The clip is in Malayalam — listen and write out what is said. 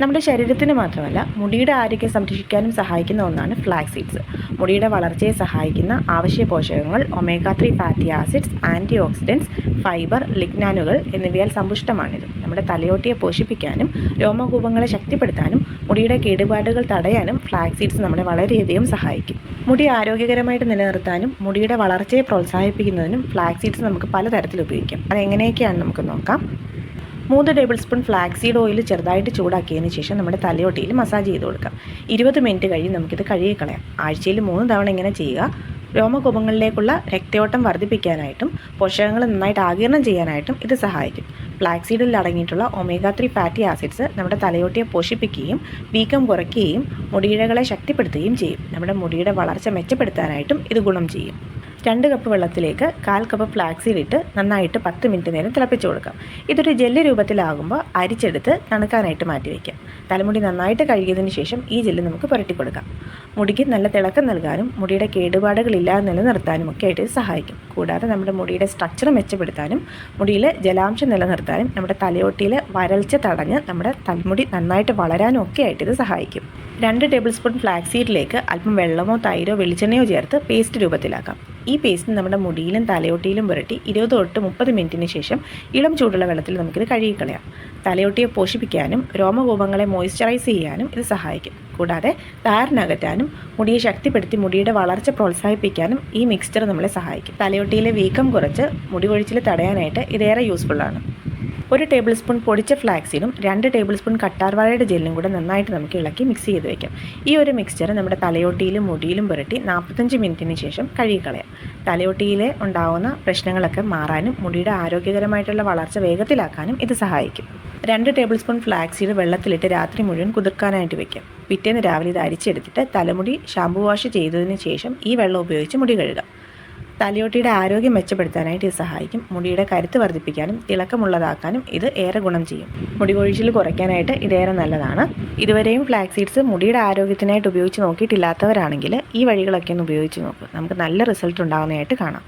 നമ്മുടെ ശരീരത്തിന് മാത്രമല്ല മുടിയുടെ ആരോഗ്യം സംരക്ഷിക്കാനും സഹായിക്കുന്ന ഒന്നാണ് ഫ്ലാക്സ് സീഡ്സ് മുടിയുടെ വളർച്ചയെ സഹായിക്കുന്ന ആവശ്യ പോഷകങ്ങൾ omega three fatty acids antioxidants fibre ലിഗ്നാനുകൾ എന്നിവയാൽ സമ്പുഷ്ടമാണിത്. നമ്മുടെ തലയോട്ടിയെ പോഷിപ്പിക്കാനും രോമകൂപങ്ങളെ ശക്തിപ്പെടുത്താനും മുടിയുടെ കേടുപാടുകൾ തടയാനും ഫ്ലാക്സ് സീഡ്സ് നമ്മളെ വളരെയധികം സഹായിക്കും. മുടി ആരോഗ്യകരമായിട്ട് നിലനിർത്താനും മുടിയുടെ വളർച്ചയെ പ്രോത്സാഹിപ്പിക്കുന്നതിനും ഫ്ലാക്സ് സീഡ്സ് നമുക്ക് പലതരത്തിൽ ഉപയോഗിക്കാം. അതെങ്ങനെയൊക്കെയാണ് നമുക്ക് നോക്കാം. മൂന്ന് ടേബിൾ സ്പൂൺ ഫ്ലാക്സീഡ് ഓയിൽ ചെറുതായിട്ട് ചൂടാക്കിയതിന് ശേഷം നമ്മുടെ തലയോട്ടിയിൽ മസാജ് ചെയ്ത് കൊടുക്കാം. ഇരുപത് മിനിറ്റ് കഴിഞ്ഞ് നമുക്കിത് കഴുകി കളയാം ആഴ്ചയിൽ മൂന്ന് തവണ ഇങ്ങനെ ചെയ്യുക. രോമകൂപങ്ങളിലേക്കുള്ള രക്തയോട്ടം വർദ്ധിപ്പിക്കാനായിട്ടും പോഷകങ്ങൾ നന്നായിട്ട് ആഗിരണം ചെയ്യാനായിട്ടും ഇത് സഹായിക്കും. ഫ്ലാക്സീഡിൽ അടങ്ങിയിട്ടുള്ള ഒമേഗ ത്രീ ഫാറ്റി ആസിഡ്സ് നമ്മുടെ തലയോട്ടിയെ പോഷിപ്പിക്കുകയും വീക്കം കുറയ്ക്കുകയും മുടിയിഴകളെ ശക്തിപ്പെടുത്തുകയും ചെയ്യും. നമ്മുടെ മുടിയുടെ വളർച്ച മെച്ചപ്പെടുത്താനായിട്ടും ഇത് ഗുണം ചെയ്യും. രണ്ട് കപ്പ് വെള്ളത്തിലേക്ക് കാൽ കപ്പ് ഫ്ലാക്സീഡ് ഇട്ട് നന്നായിട്ട് പത്ത് മിനിറ്റ് നേരം തിളപ്പിച്ച് കൊടുക്കാം. ഇതൊരു ജെല്ല് രൂപത്തിലാകുമ്പോൾ അരിച്ചെടുത്ത് തണുക്കാനായിട്ട് മാറ്റി വയ്ക്കാം തലമുടി നന്നായിട്ട് കഴുകിയതിന് ശേഷം ഈ ജെല്ല് നമുക്ക് പുരട്ടി കൊടുക്കാം. മുടിക്ക് നല്ല തിളക്കം നൽകാനും മുടിയുടെ കേടുപാടുകളില്ലാതെ നിലനിർത്താനും ഒക്കെ ആയിട്ട് ഇത് സഹായിക്കും. കൂടാതെ നമ്മുടെ മുടിയുടെ സ്ട്രക്ചർ മെച്ചപ്പെടുത്താനും മുടിയിൽ ജലാംശം നിലനിർത്താനും നമ്മുടെ തലയോട്ടിയിലെ വരൾച്ച തടഞ്ഞ് നമ്മുടെ തലമുടി നന്നായിട്ട് വളരാനും ഒക്കെ ആയിട്ട് ഇത് സഹായിക്കും. രണ്ട് ടേബിൾ സ്പൂൺ ഫ്ലാക്സ് സീഡിലേക്ക് അല്പം വെള്ളമോ തൈരോ വെളിച്ചെണ്ണയോ ചേർത്ത് പേസ്റ്റ് രൂപത്തിലാക്കാം. ഈ പേസ്റ്റ് നമ്മുടെ മുടിയിലും തലയോട്ടിയിലും പുരട്ടി ഇരുപത് തൊട്ട് മുപ്പത് മിനിറ്റിന് ശേഷം ഇളം ചൂടുള്ള വെള്ളത്തിൽ നമുക്കിത് കഴുകിക്കളയാം. തലയോട്ടിയെ പോഷിപ്പിക്കാനും രോമകൂപങ്ങളെ മോയ്സ്ചറൈസ് ചെയ്യാനും ഇത് സഹായിക്കും. കൂടാതെ താരനകറ്റാനും മുടിയെ ശക്തിപ്പെടുത്തി മുടിയുടെ വളർച്ച പ്രോത്സാഹിപ്പിക്കാനും ഈ മിക്സ്ചർ നമ്മളെ സഹായിക്കും. തലയോട്ടിയിലെ വീക്കം കുറച്ച് മുടി കൊഴിച്ചിൽ തടയാനായിട്ട് ഇതേറെ യൂസ്ഫുള്ളാണ് ഒരു ടേബിൾ സ്പൂൺ പൊടിച്ച ഫ്ലാക്സിനും രണ്ട് ടേബിൾ സ്പൂൺ കട്ടാർവാഴയുടെ ജെല്ലും കൂടെ നന്നായിട്ട് നമുക്ക് ഇളക്കി മിക്സ് ചെയ്ത് വയ്ക്കാം ഈ ഒരു മിക്സ്ചർ നമ്മുടെ തലയോട്ടിയിലും മുടിയിലും പുരട്ടി നാൽപ്പത്തഞ്ച് മിനിറ്റിന് ശേഷം കഴുകിക്കളയാം. തലയോട്ടിയിലെ ഉണ്ടാകുന്ന പ്രശ്നങ്ങളൊക്കെ മാറാനും മുടിയുടെ ആരോഗ്യകരമായിട്ടുള്ള വളർച്ച വേഗത്തിലാക്കാനും ഇത് സഹായിക്കും. രണ്ട് ടേബിൾ സ്പൂൺ ഫ്ലാക്സീഡ് വെള്ളത്തിലിട്ട് രാത്രി മുഴുവൻ കുതിർക്കാനായിട്ട് വെക്കാം. പിറ്റേന്ന് രാവിലെ ഇത് അരിച്ചെടുത്തിട്ട് തലമുടി ഷാമ്പു വാഷ് ചെയ്തതിന് ശേഷം ഈ വെള്ളം ഉപയോഗിച്ച് മുടി കഴുകാം. തലയോട്ടിയുടെ ആരോഗ്യം മെച്ചപ്പെടുത്താനായിട്ട് ഇത് സഹായിക്കും. മുടിയുടെ കരുത്ത് വർദ്ധിപ്പിക്കാനും തിളക്കമുള്ളതാക്കാനും ഇത് ഏറെ ഗുണം ചെയ്യും. മുടി കൊഴിച്ചിൽ കുറയ്ക്കാനായിട്ട് ഇതേറെ നല്ലതാണ്. ഇതുവരെയും ഫ്ലാക്സ് സീഡ്സ് മുടിയുടെ ആരോഗ്യത്തിനായിട്ട് ഉപയോഗിച്ച് നോക്കിയിട്ടില്ലാത്തവരാണെങ്കിൽ ഈ വഴികളൊക്കെ ഒന്ന് ഉപയോഗിച്ച് നോക്കുക നമുക്ക് നല്ല റിസൾട്ട് ഉണ്ടാകുന്നതായിട്ട് കാണാം.